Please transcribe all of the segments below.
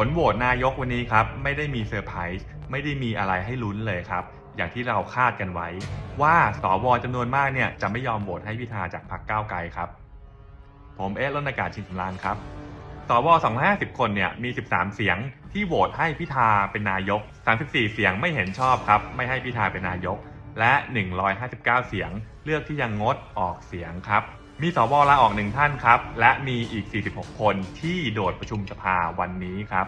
ผลโหวตนายกวันนี้ครับ ไม่ได้มีเซอร์ไพรส์ไม่ได้มีอะไรให้ลุ้นเลยครับ อย่างที่เราคาดกันไว้ ว่าสวจำนวนมากเนี่ยจะไม่ยอมโหวตให้พิธาจากพรรคก้าวไกลครับ ผมเอสรนากาศชินสำรานครับสว250 คนเนี่ยมี 13 เสียงที่โหวตให้พิธาเป็นนายก 34 เสียงไม่เห็นชอบครับ ไม่ให้พิธาเป็นนายก และ 159 เสียงเลือกที่ยังงดออกเสียงครับ มีสวลาออกหนึ่งท่านครับ และมีอีก 46 คนที่โดดประชุมสภาวันนี้ครับ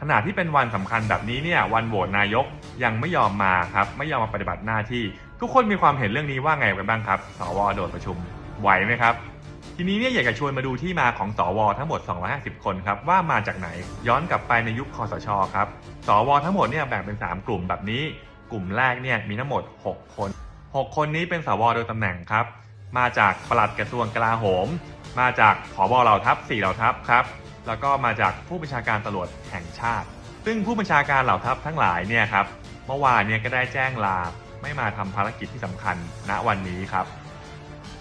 ขณะที่เป็นวันสำคัญแบบนี้เนี่ยวันโหวตนายกยังไม่ยอมมาครับ ไม่ยอมมาปฏิบัติหน้าที่ ทุกคนมีความเห็นเรื่องนี้ว่าไงกันบ้างครับ สวโดดประชุมไหวไหมครับ ทีนี้เนี่ยอยากจะชวนมาดูที่มาของสวทั้งหมด 250 คนครับว่ามาจากไหนย้อนกลับไปในยุคคอสชครับสวทั้งหมดเนี่ยแบ่งเป็น 3 กลุ่มแบบนี้ กลุ่มแรกเนี่ยมีทั้งหมด 6 คน 6 คนนี้เป็นสวโดยตำแหน่งครับ มาจากปลัดกระทรวงกลาโหม มาจากผบเหล่าทัพ4เหล่าทัพครับ แล้วก็มาจากผู้บัญชาการตำรวจแห่งชาติ ซึ่งผู้บัญชาการเหล่าทัพทั้งหลายเนี่ยครับเมื่อวานเนี่ยก็ได้แจ้งลาไม่มาทำภารกิจที่สำคัญณวันนี้ครับ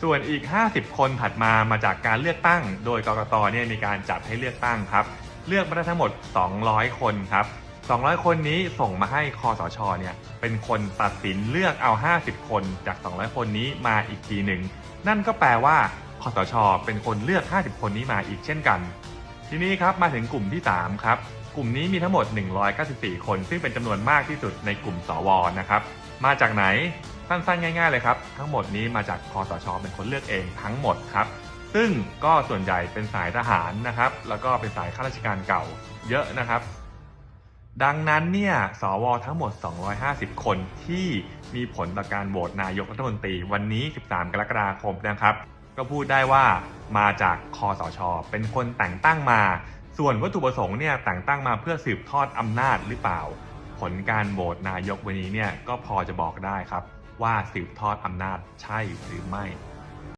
ส่วนอีก 50 คนถัดมามาจากการเลือกตั้ง โดยกรกตเนี่ยมีการจัดให้เลือกตั้งครับ เลือกมาได้ทั้งหมด 200 คนครับ 200 คนนี้ส่งมาให้คอสชเนี่ยเป็นคนตัดสินเลือกเอา 50 คนจาก 200 คนนี้มาอีกทีหนึ่งนั่นก็แปลว่าคอสช เป็นคนเลือก 50 คนนี้มาอีกเช่นกัน ทีนี้ครับมาถึงกลุ่มที่ 3 ครับ กลุ่มนี้มีทั้งหมด 194 คน ซึ่งเป็นจำนวนมากที่สุดในกลุ่มสวนะครับ มาจากไหนสั้นๆง่าย ๆ เลยครับ ทั้งหมดนี้มาจากคอสช เป็นคนเลือกเองทั้งหมดครับ ซึ่งก็ส่วนใหญ่เป็นสายทหารนะครับ แล้วก็เป็นสายข้าราชการเก่าเยอะนะครับ ดังนั้นเนี่ยสวทั้งหมด 250 คนที่มีผลต่อการโหวตนายกรัฐมนตรีวันนี้ 13 กรกฎาคมนะครับ ก็พูดได้ว่ามาจากคอสช เป็นคนแต่งตั้งมา ส่วนวัตถุประสงค์เนี่ยแต่งตั้งมาเพื่อสืบทอดอำนาจหรือเปล่า ผลการโหวตนายกวันนี้เนี่ยก็พอจะบอกได้ครับว่าสืบทอดอำนาจใช่หรือไม่